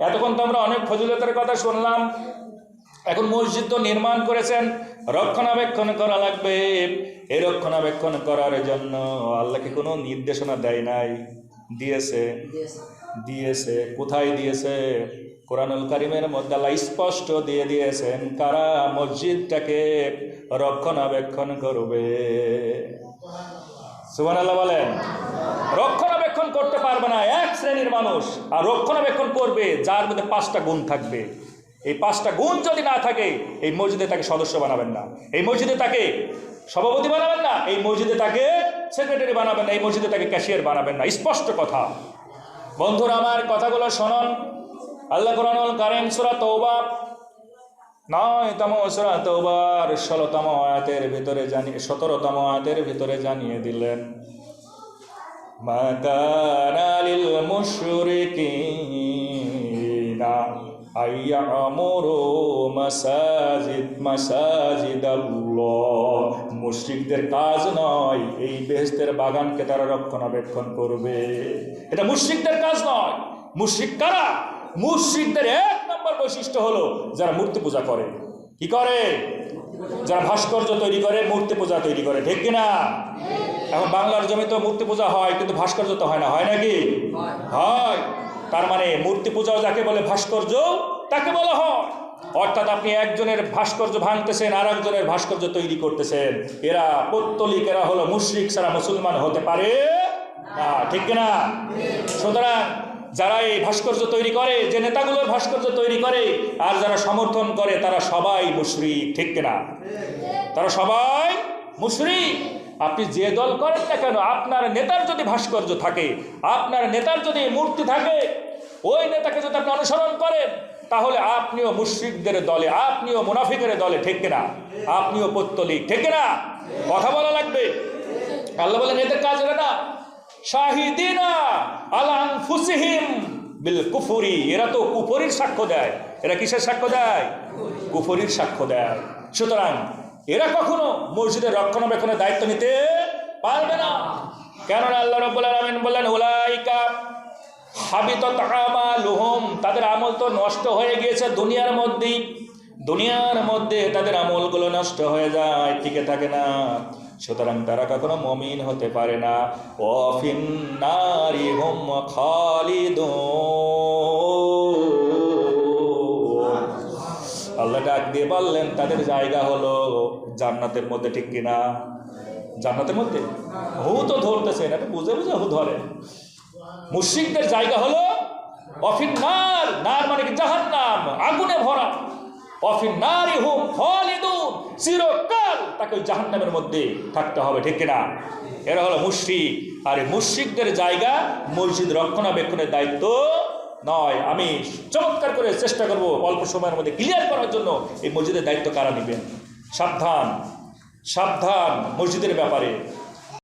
এতক্ষণ তো আমরা অনেক ফজিলতের কথা শুনলাম। এখন মসজিদ তো নির্মাণ করেছেন। রক্ষণাবেক্ষণ করা লাগবে। এই রক্ষণাবেক্ষণ করার জন্য আল্লাহকে কোনো নির্দেশনা দেয় নাই। দিয়েছে। দিয়েছে। কোথায় দিয়েছে? কোরআনুল কারিমের মধ্যে আল্লাহ স্পষ্ট দিয়ে দিয়েছেন কারা মসজিদটাকে রক্ষণাবেক্ষণ করবে? সুবান আল্লাহ বলেন রক্ষণাবেক্ষণ করতে পারবে না এক শ্রেণির মানুষ আর রক্ষণাবেক্ষণ করবে, যার মধ্যে পাঁচটা গুণ থাকবে। এই পাঁচটা গুণ যদি না থাকে, এই মসজিদে তাকে সদস্য বানাবেন না। এই মসজিদে তাকে সভাপতি বানাবেন না। এই মসজিদে তাকে সেক্রেটারি বানাবেন না। এই মসজিদে তাকে ক্যাশিয়ার বানাবেন না। স্পষ্ট কথা। বন্ধুরা, আমার কথাগুলো শোনন। আল্লাহ কোরআনুল কারিম, সূরা তওবা। নয়তম সূরা তওবার ষোলোতম আয়াতের ভিতরে জানিয়ে, সতেরোতম আয়াতের ভিতরে জানিয়ে দিলেন, মা কানা মুশরিকিনা আইয়ামুরু মাসাজিদ মাসাজিদ আল্লাহ মুশরিকদের কাজ নয়, এই বেহেশতের বাগানকে তারা রক্ষণাবেক্ষণ করবে। এটা মুশরিকদের কাজ নয়। মুশরিক কারা? মুশরিকদের এক নম্বর বৈশিষ্ট্য হলো যারা মূর্তি পূজা করে। কি করে? যারা ভাস্কর্য তৈরি করে, মূর্তি পূজা তৈরি করে, ঠিক কিনা? এখন বাংলার জমি তো মূর্তি পূজা হয়, কিন্তু ভাস্কর্য তো হয় না, হয় নাকি? হয়। তার মানে মূর্তি পূজাও যাকে বলে ভাস্কর্য, তাকে বলা হয়। অর্থাৎ আপনি একজনের ভাস্কর্য ভাঙতেছেন আর একজনের ভাস্কর্য তৈরি করতেছেন। এরা পত্তলিক, এরা হলো মুশরিক, সারা মুসলমান হতে পারে না, ঠিক কিনা? সুতরাং যারা এই ভাস্কর্য তৈরি করে, যে নেতাগুলোর ভাস্কর্য তৈরি করে, আর যারা সমর্থন করে, তারা সবাই মুশরিক, ঠিক কিনা? তারা সবাই মুশরিক। আপনি যে দল করেন না কেন, আপনার নেতার যদি ভাস্কর্য থাকে, আপনার নেতার যদি মূর্তি থাকে, ওই নেতাকে যদি আপনি অনুসরণ করেন, তাহলে আপনিও মুশ্রিকদের দলে, আপনিও মুনাফিকের দলে, ঠিক কিনা? আপনিও পত্তলিক, ঠিক কিনা? কথা বলা লাগবে? আল্লাহ বলেন, এদের কাজ এটা না। আলান ফুসিহিম বিল এরা তো সাক্ষ্য দেয়। এরা কিসের সাক্ষ্য দেয়? সাক্ষ্য দেয়। সুতরাং এরা কখনো রক্ষণাবেক্ষণের দায়িত্ব নিতে পারবে না। কেননা আল্লাহ রব্বুল বললেন ওলাইকা হাবিতত আমালুহুম। তাদের আমল তো নষ্ট হয়ে গিয়েছে দুনিয়ার মধ্যেই। দুনিয়ার মধ্যে তাদের আমলগুলো নষ্ট হয়ে যায়, টিকে থাকে না। সুতরাং তারা কখনো মমিন হতে পারে না। অফিন নারী হুম আল্লাহ ডাক দিয়ে বললেন, তাদের জায়গা হলো জান্নাতের মধ্যে, ঠিক কিনা? জান্নাতের মধ্যে? হু তো ধরতেছে না বুঝে বুঝে হু ধরে মুশ্রিকদের জায়গা হলো অফিন নার নার মানে কি জাহান্নাম, আগুনে ভরা। অফিন নারী হুম খালিদুন। চিরকাল তাকে ওই জাহান্নামের মধ্যে থাকতে হবে, ঠিক কিনা? এরা হলো মুশ্রিক। আর মুশ্রিকদের জায়গা মসজিদ রক্ষণাবেক্ষণের দায়িত্ব নয়। আমি চমৎকার করে চেষ্টা করব অল্প সময়ের মধ্যে ক্লিয়ার করার জন্য এই মসজিদের দায়িত্ব কারা নেবেন? সাবধান সাবধান মসজিদের ব্যাপারে।